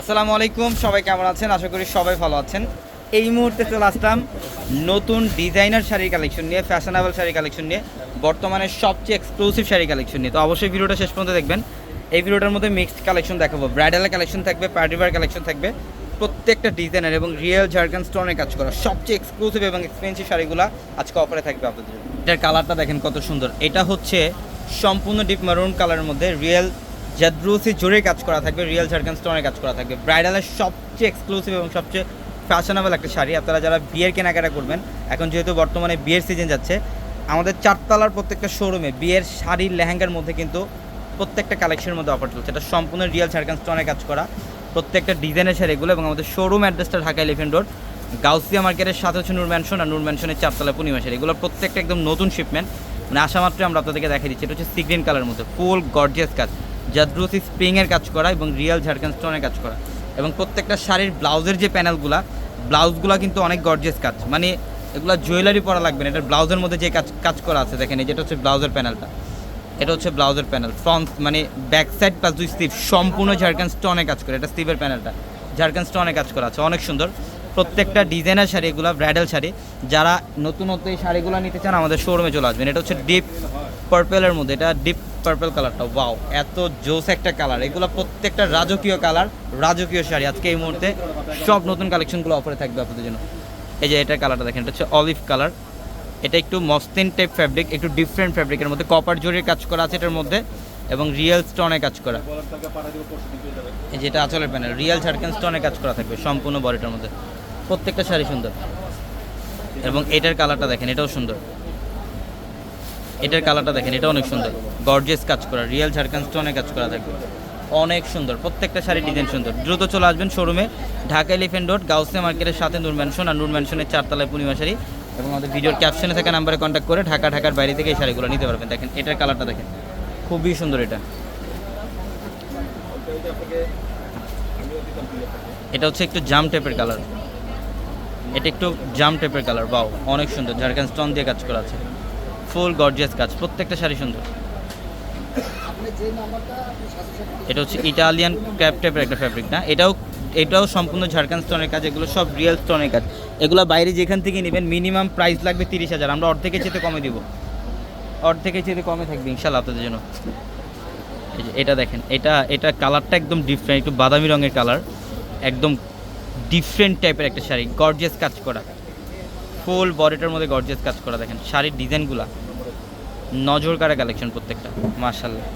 আসসালামু আলাইকুম, সবাই কেমন আছেন? আশা করি সবাই ভালো আছেন। এই মুহূর্তে চলে আসলাম নতুন ডিজাইনার শাড়ির কালেকশন নিয়ে, ফ্যাশনেবল শাড়ি কালেকশন নিয়ে, বর্তমানে সবচেয়ে এক্সক্লুসিভ শাড়ি কালেকশন নিয়ে। তো অবশ্যই ভিডিওটা শেষ পর্যন্ত দেখবেন। এই ভিডিওটার মধ্যে মিক্সড কালেকশন দেখাবো। ব্রাইডালের কালেকশন থাকবে পার্টিবার কালেকশন থাকবে। প্রত্যেকটা ডিজাইনার এবং রিয়েল ঝাড়খান স্টোনে কাজ করা সবচেয়ে এক্সক্লুসিভ এবং এক্সপেন্সিভ শাড়িগুলো আজকে অফারে থাকবে আপনাদের। এটার কালারটা দেখেন কত সুন্দর। এটা হচ্ছে সম্পূর্ণ ডিপ মারুন কালারের মধ্যে রিয়েল জাদ্রুসি জোরে কাজ করা থাকবে রিয়েল ঝাড়খান স্টোনের কাজ করা থাকবে। ব্রাইডালের সবচেয়ে এক্সক্লুসিভ এবং সবচেয়ে ফ্যাশনেবল একটা শাড়ি। আপনারা যারা বিয়ের কেনাকাটা করবেন, এখন যেহেতু বর্তমানে বিয়ের সিজন যাচ্ছে, আমাদের চারতলার প্রত্যেকটা শোরুমে বিয়ের শাড়ির লেহেঙ্গার মধ্যে কিন্তু প্রত্যেকটা কালেকশনের মধ্যে অফার চলছে। এটা সম্পূর্ণ রিয়েল ঝাড়খান স্টোনের কাজ করা। প্রত্যেকটা ডিজাইনের শাড়িগুলো এবং আমাদের শোরুম অ্যাড্রেসটা ঢাকা এলিফেন্ট রোড গাউসিয়া মার্কেটের সাথে হচ্ছে নূর ম্যানশন আর নূর ম্যানশনের চারতলা পূর্ণিমা শাড়ি। এগুলো প্রত্যেকটা একদম নতুন শিপমেন্ট মানে আসা মাত্রই আমরা আপনাদেরকে দেখিয়ে দিচ্ছি। এটা হচ্ছে সিগ্রিন কালারের মধ্যে। ফুল গর্জিয়াস কাজ। জাদ্রুসি স্প্রিংয়ের কাজ করা এবং রিয়েল ঝাড়খান স্টোনের কাজ করা। এবং প্রত্যেকটা শাড়ির ব্লাউজের যে প্যানেলগুলা, ব্লাউজগুলো কিন্তু অনেক গর্জিয়াস কাজ। মানে এগুলো জুয়েলারি পরা লাগবে না, এটা ব্লাউজের মধ্যে যে কাজ কাজ করা আছে, দেখেন এই যেটা হচ্ছে ব্লাউজের প্যানেলটা। এটা হচ্ছে ব্লাউজের প্যানেল ফ্রন্ট মানে ব্যাক সাইড প্লাস দুই স্লিভ সম্পূর্ণ ঝাড়খান স্টোনে কাজ করে, এটা স্লিভের প্যানেলটা। ঝাড়খান স্টোনে কাজ করা আছে, অনেক সুন্দর। প্রত্যেকটা ডিজাইনার শাড়ি এগুলো ব্রাইডাল শাড়ি। যারা নতুনত্ব এই শাড়িগুলো নিতে চান, আমাদের শোরুমে চলে আসবেন। এটা হচ্ছে ডিপ পার্পেলের মধ্যে, এটা ডিপ পার্পেল কালারটা ওয়াও এত জোস একটা কালার এগুলো প্রত্যেকটা রাজকীয় কালার রাজকীয় শাড়ি। আজকে এই মুহূর্তে সব নতুন কালেকশনগুলো অফারে থাকবে আপনাদের জন্য। এই যে এটার কালারটা দেখেন, এটা হচ্ছে অলিভ কালার এটা একটু মসলিন টাইপ ফ্যাব্রিক একটু ডিফারেন্ট ফ্যাব্রিকের মধ্যে। কপার জরির কাজ করা আছে এটার মধ্যে এবং রিয়েল স্টোনে কাজ করা। এই যেটা আঁচলের প্যানেল রিয়েল ঝাড়খান স্টোনে কাজ করা থাকবে সম্পূর্ণ বডিটার মধ্যে। প্রত্যেকটা শাড়ি সুন্দর। এবং এটার কালারটা দেখেন, এটাও সুন্দর। এটার কালারটা দেখেন, এটা অনেক সুন্দর। গর্জেস কাজ করা রিয়েল ঝাড়খান স্টোনে কাজ করা থাকবে। অনেক সুন্দর, প্রত্যেকটা শাড়ি ডিজাইন সুন্দর। দ্রুত চলে আসবেন শোরুমে ঢাকা এলিফেন্ট রোড গাউসে মার্কেটের সাথে নূর ম্যানশন আর নূর ম্যানশনের চারতলায় পূর্ণিমা শাড়ি। এবং আমাদের ভিডিওর ক্যাপশনে থাকা নাম্বারে কন্ট্যাক্ট করে ঢাকা, ঢাকার বাইরে থেকে এই শাড়িগুলো নিতে পারবেন। দেখেন, এটার কালারটা দেখেন, খুবই সুন্দর এটা। এটা হচ্ছে একটু জাম টাইপের কালার এটা একটু জাম টাইপের কালার বাও অনেক সুন্দর। ঝাড়খান স্টোন দিয়ে কাজ করা আছে। ফুল গর্জিয়াস কাজ প্রত্যেকটা শাড়ি সুন্দর। এটা হচ্ছে ইটালিয়ান ক্র্যাপ টাইপের একটা ফ্যাব্রিক না? এটাও এটাও সম্পূর্ণ ঝাড়খান স্টোনের কাজ এগুলো সব রিয়েল স্টোনের কাজ। এগুলো বাইরে যেখান থেকে নেবেন মিনিমাম প্রাইস লাগবে তিরিশ হাজার। আমরা অর্ধেকের চেয়ে কমে দিব। অর্ধেকের চেয়ে কমে থাকবে ইনশাল্লাহ আপনাদের জন্য। এটা দেখেন এটা এটা কালারটা একদম ডিফারেন্ট একটু বাদামি রঙের কালার একদম ডিফারেন্ট টাইপের একটা শাড়ি গর্জিয়াস কাজ করা। ফুল বডিটার মধ্যে গর্জিয়াস কাজ করা, দেখেন, শাড়ির ডিজাইনগুলা। নজর কারা কালেকশন প্রত্যেকটা মার্শাল্লাহ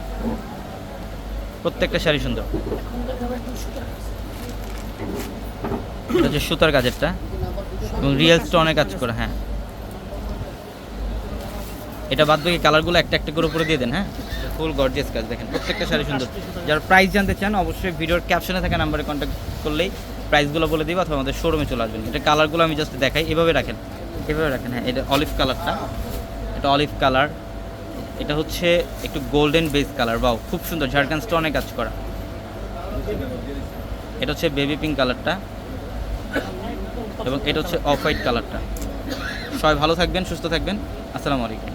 প্রত্যেকটা শাড়ি সুন্দর। এটা হচ্ছে সুতার কাজেরটা এবং রিয়েল স্টোনের কাজ করা হ্যাঁ। এটা বাদ বাকি কালারগুলো একটা একটা করে উপরে দিয়ে দেন হ্যাঁ। ফুল গর্জিয়াস কাজ, দেখেন, প্রত্যেকটা শাড়ি সুন্দর। যারা প্রাইস জানতে চান, অবশ্যই ভিডিওর ক্যাপশনে থাকা নাম্বারে কন্ট্যাক্ট করলেই প্রাইসগুলো বলে দিবে, অথবা আমাদের শোরুমে চলে আসবেন। এটা কালারগুলো আমি জাস্ট দেখাই, এভাবে রাখেন। এভাবে রাখেন হ্যাঁ এটা অলিভ কালারটা এটা অলিভ কালার এটা হচ্ছে একটু গোল্ডেন বেস কালার বাও খুব সুন্দর ঝাড়খান স্টোনে কাজ করা। এটা হচ্ছে বেবি পিঙ্ক কালারটা এবং এটা হচ্ছে অফ হোয়াইট কালারটা সবাই ভালো থাকবেন, সুস্থ থাকবেন। আসসালামু আলাইকুম।